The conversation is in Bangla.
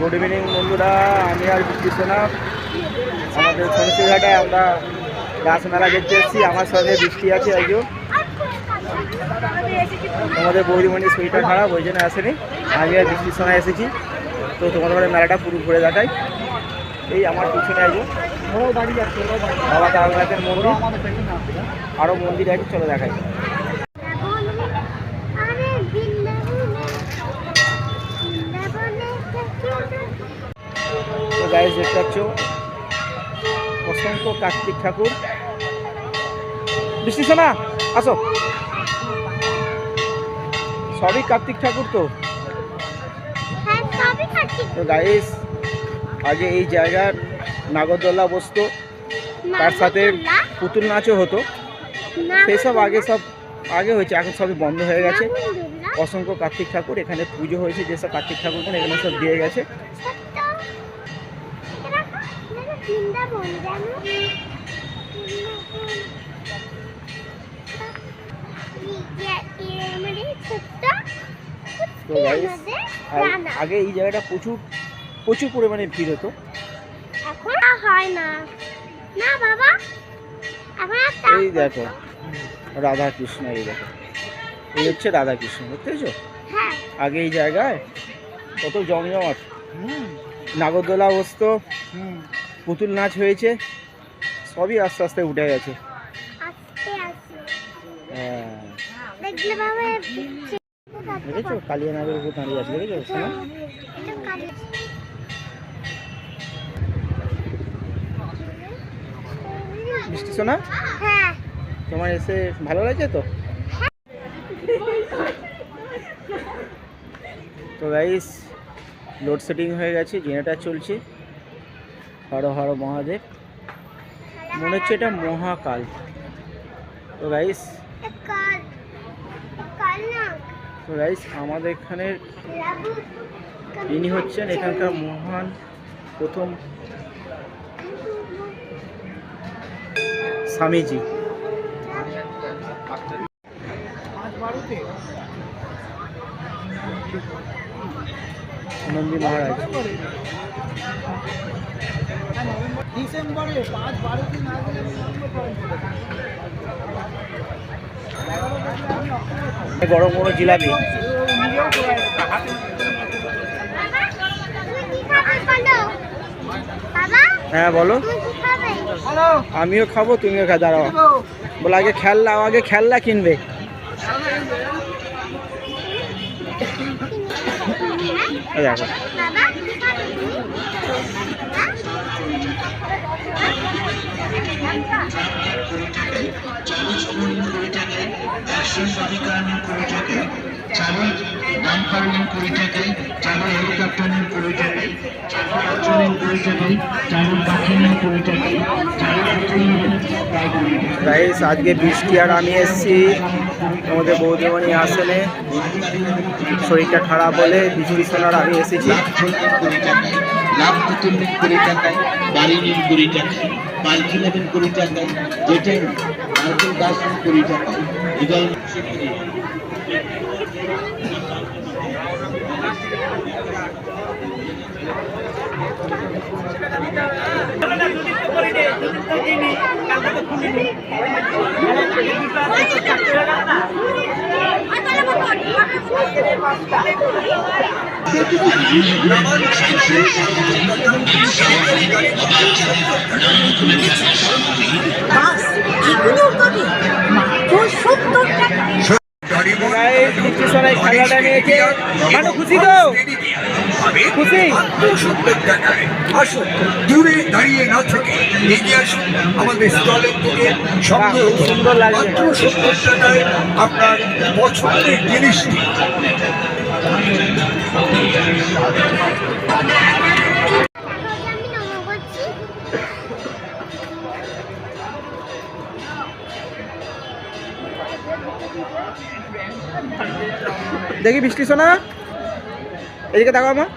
গুড ইভিনিং বন্ধুরা। আমি আর বিষ্ণা আমাদের সরস্বতীঘাটায় আমরা রাসমেলা দেখতে এসেছি। আমার সঙ্গে বৃষ্টি আছে একজন তোমাদের বৌদিমণি শরীরটা খারাপ, ওই জন্য আসেনি। আমি আর বৃষ্টির সময় এসেছি। তো তোমাদের মেলাটা পুরো ঘুরে দেখাই। এই আমার পিছনে একজন বাবা তারনাথের মন্দির। আরও মন্দির আছে, চলো দেখাই আরে বৃন্দাবনে বৃন্দাবনে তো গাইজ দেখতে পাচ্ছ? অসংখ্য কার্তিক ঠাকুর। বৃষ্টি শোনা আসো। সবই কার্তিক ঠাকুর তো। হ্যাঁ তো গাইজ আগে এই জায়গার নাগরদোল্লা বসতো তার সাথে পুতুল নাচও হতো। সেই সব আগে সব আগে হয়েছে এখন সবই বন্ধ হয়ে গেছে। অসংখ্য কার্তিক ঠাকুর এখানে পুজো হয়েছে যেসব কার্তিক ঠাকুর এখানে সব দিয়ে গেছে। বৃন্দাবন জানো? মানে তো আগে এই জায়গাটা প্রচুর প্রচুর পরিমাণে ভিড় হতো। এখন হয় না। না বাবা। এখন এই দেখো রাধা কৃষ্ণ এই দেখো। এই হচ্ছে রাধা কৃষ্ণ বুঝতে পেরেছ? হ্যাঁ। আগে এই জায়গায় কত জমজমাট। নাগরদোলা বসতো। পুতুল নাচ হয়েছে, সবই আস্তে আস্তে উঠে গেছে। দেখেছ? কালিয়া নাগের উপর দাঁড়িয়ে আছে, দেখেছ? মিষ্টি হ্যাঁ তোমার এসে ভালো লাগছে তো? তো গাইস লোডশেডিং হয়ে গেছে জেনারেটার চলছে। হর হর মহাদেব। মনে হচ্ছে এটা মহাকাল। তো গাইস তো গাইস আমাদের এখানের লাবু ইনি হচ্ছেন এখানকার মহান প্রথম স্বামীজি। নন্দী মহারাজ। ডিসেম্বরে পাঁচ বারো দিন আগে গরম গরম জিলাপি? হ্যাঁ বলো। আমিও খাব তুমিও খা দাঁড়াও। বলে আগে খেলনা আগে খেলনা কিনবে। এই দেখো। একশো অধিকারণের কুড়ি টাকা চালু নামকরণের কুড়ি টাকায় চালু হেলিকপ্টারের কুড়ি টাকায় চালু অর্জনের কুড়ি টাকায় চালু পাখিনের কুড়ি টাকায় চালু পুতুলের প্রায় কুড়ি টাকা গাইস আজকে বৃষ্টি আর আমি এসেছি। আমাদের বৌদিমণি আসলে শরীরটা খারাপ বলে বৃষ্টি শোনার আমি এসেছি। লাভ পুতুলের কুড়ি খেলাটা নিয়েছে মানু খুশি তো সত্তর টাকায় আসুন দূরে দাঁড়িয়ে না থেকে এগিয়ে আসুন। আমাদের স্টলের থেকে সঙ্গে। মাত্র সত্তর টাকায় আপনার পছন্দের জিনিসটি। দেখি বৃষ্টি শোনা এদিকে দেখো আমার